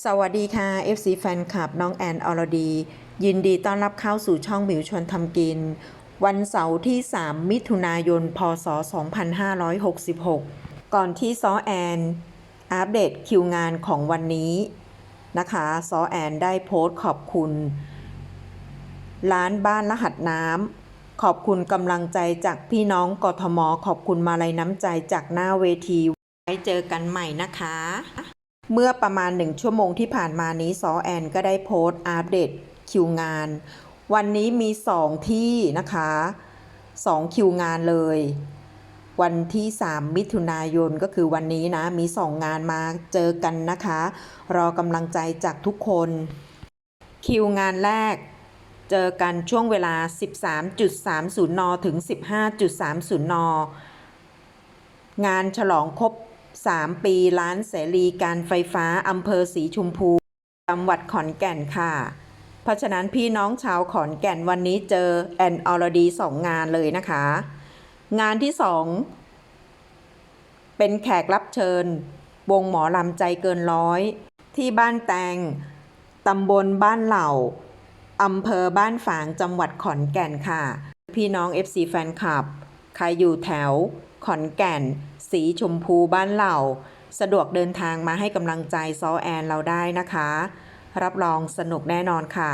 สวัสดีค่ะ FC แฟนคลับน้องแอนอรดี ยินดีต้อนรับเข้าสู่ช่องหมิวชวนทำกิน วันเสาร์ที่ 3 มิถุนายน พศ 2566 ก่อนที่ซอแอน อัปเดตคิวงานของวันนี้นะคะซอแอนได้โพสต์ขอบคุณ ร้านบ้านรหัสน้ำขอบคุณกำลังใจจากพี่น้องกทม ขอบคุณมาลัยน้ำใจจากหน้าเวที ไว้เจอกันใหม่นะคะ เมื่อประมาณหนึ่งชั่วโมงที่ผ่านมานี้ซอแอนก็ได้โพสต์อัปเดตคิวงาน วันนี้มีสองที่นะคะสองคิวงานเลย วันที่ 3 มิถุนายนก็คือวันนี้นะ มีสองงานมาเจอกันนะคะ รอกำลังใจจากทุกคน คิวงานแรกเจอกันช่วงเวลา 13.30 น ถึง 15.30 น งานฉลองครบ 3 ปีร้านเสรีการไฟฟ้าอำเภอสีชมพูจังหวัดขอนแก่นค่ะ เพราะฉะนั้นพี่น้องชาวขอนแก่นวันนี้เจอแอนออรดีสองงานเลยนะคะ งานที่สองเป็นแขกรับเชิญ วงหมอลำใจเกินร้อย ที่บ้านแตงตำบลบ้านเหล่าอำเภอบ้านฝางจังหวัดขอนแก่นค่ะ พี่น้อง FC แฟนคลับ ใครอยู่แถว ขอนแก่น สีชมพูบ้านเหล่า สะดวกเดินทางมาให้กำลังใจซอแอนเราได้นะคะ รับรองสนุกแน่นอนค่ะ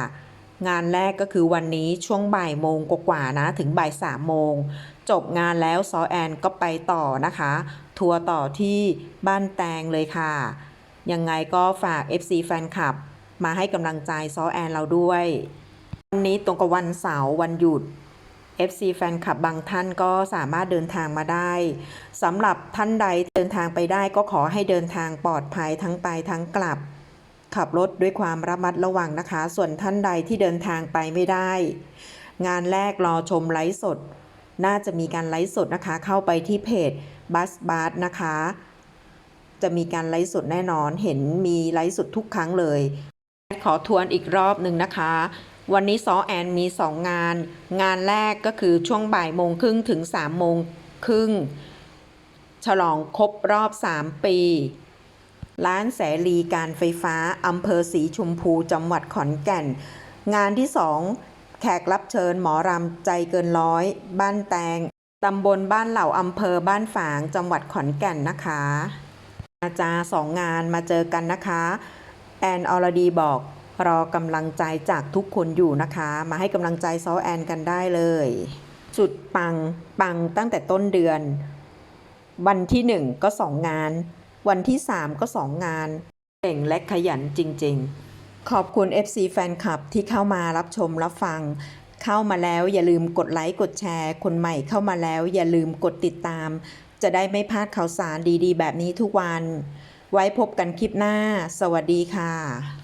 งานแรกก็คือวันนี้ช่วงบ่ายโมงกว่าๆนะ ถึงบ่ายสามโมง จบงานแล้วซอแอนก็ไปต่อนะคะ ทัวร์ต่อที่บ้านแตงเลยค่ะ ยังไงก็ฝาก FC แฟนคลับ มาให้กำลังใจซอแอนเราด้วยวันนี้ตรงกับวันเสาร์วันหยุด FC แฟนคลับบางท่านก็สามารถเดินทางมาได้สำหรับท่านใดเดินทางไปได้ก็ขอให้เดินทางปลอดภัยทั้งไปทั้งกลับ ขับรถด้วยความระมัดระวังนะคะ ส่วนท่านใดที่เดินทางไปไม่ได้ งานแรกรอชมไลฟ์สด น่าจะมีการไลฟ์สดนะคะ เข้าไปที่เพจบัสบาร์นะคะ จะมีการไลฟ์สดแน่นอนเห็นมีไลฟ์สดทุกครั้งเลย ขอทวนอีกรอบหนึ่งนะคะ วันนี้ซอแอนมี 2 งาน งานแรกก็คือช่วงบ่ายโมงครึ่งถึง3โมงครึ่งฉลองครบรอบ 3 ปี ร้านแสรีการไฟฟ้าอำเภอสีชมพูจังหวัดขอนแก่น งานที่ 2 แขกรับเชิญหมอรำใจเกินร้อย บ้านแตงตำบลบ้านเหล่าอำเภอบ้านฝางจังหวัดขอนแก่นนะคะอาจารย์สองงานมาเจอกันนะคะ แอนออรดีบอก รอกำลังใจจากทุกคนอยู่นะคะ มาให้กำลังใจซอแอนกันได้เลย สุดปังปังตั้งแต่ต้นเดือน วันที่หนึ่งก็สองงาน วันที่สามก็สองงานเก่งและขยันจริงๆ ขอบคุณ FC แฟนคลับที่เข้ามารับชมรับฟัง เข้ามาแล้วอย่าลืมกดไลค์กดแชร์ คนใหม่เข้ามาแล้วอย่าลืมกดติดตาม จะได้ไม่พลาดข่าวสารดีๆ แบบนี้ทุกวัน ไว้พบกันคลิปหน้า สวัสดีค่ะ